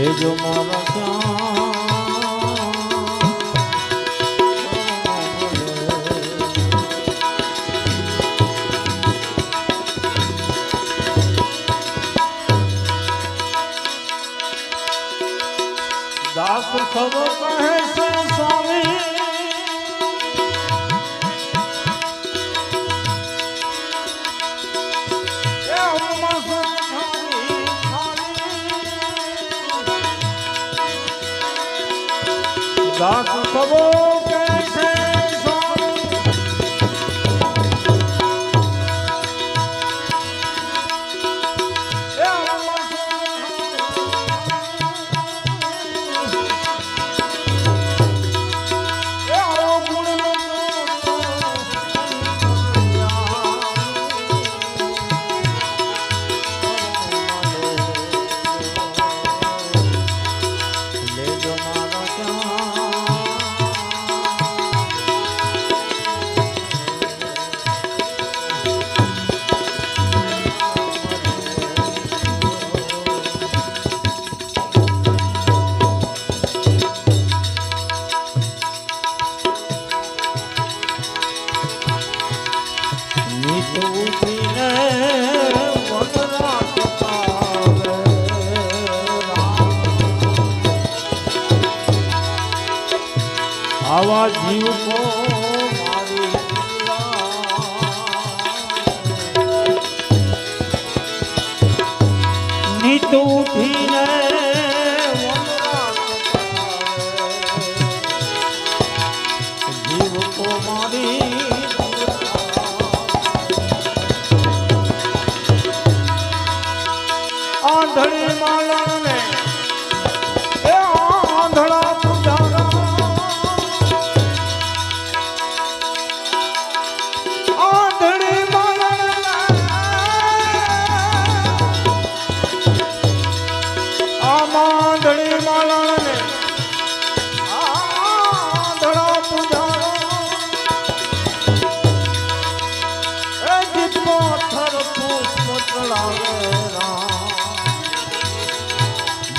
લેજો મારા. દાસ સબ કહે સ્વામી દાસ સબો આવા જીવ કો ઉઠીને જીવ કો મારી આંધળી માલણને એ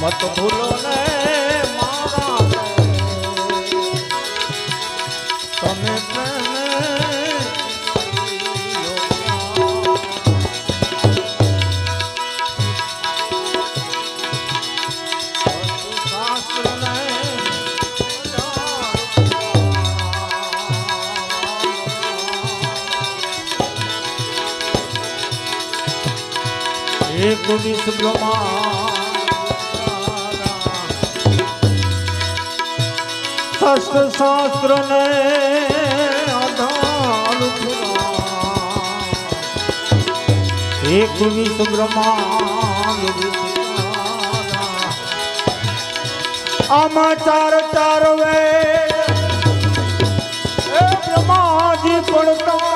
મત ભૂલો ને એક બ્રહ્મા શસ્ત્ર શાસ્ત્ર ને. એક વિષ બ્રહ્માંડ. આમાં ચાર ચાર વે બ્રહ્માજી પડતા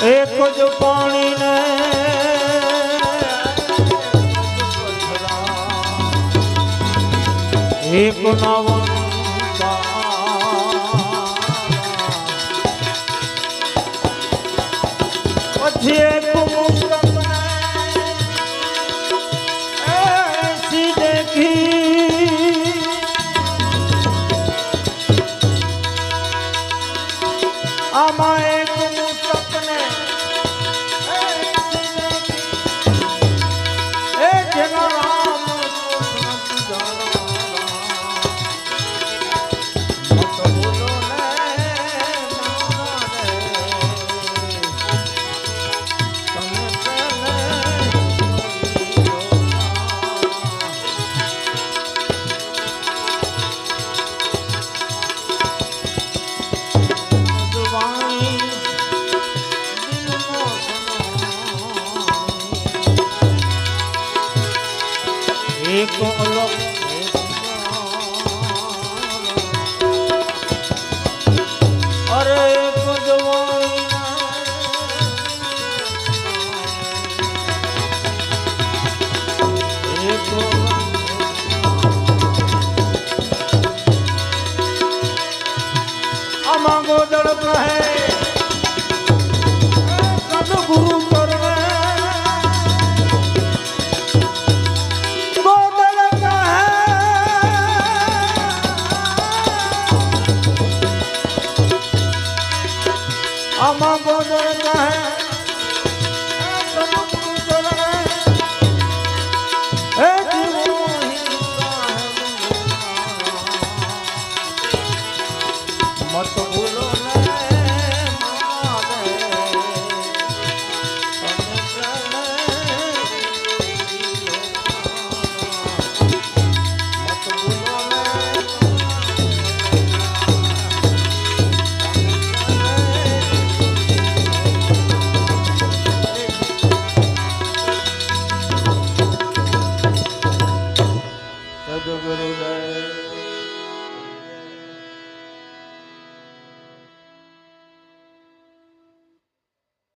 એક જ પાણી ને એક નવન એક ઓલો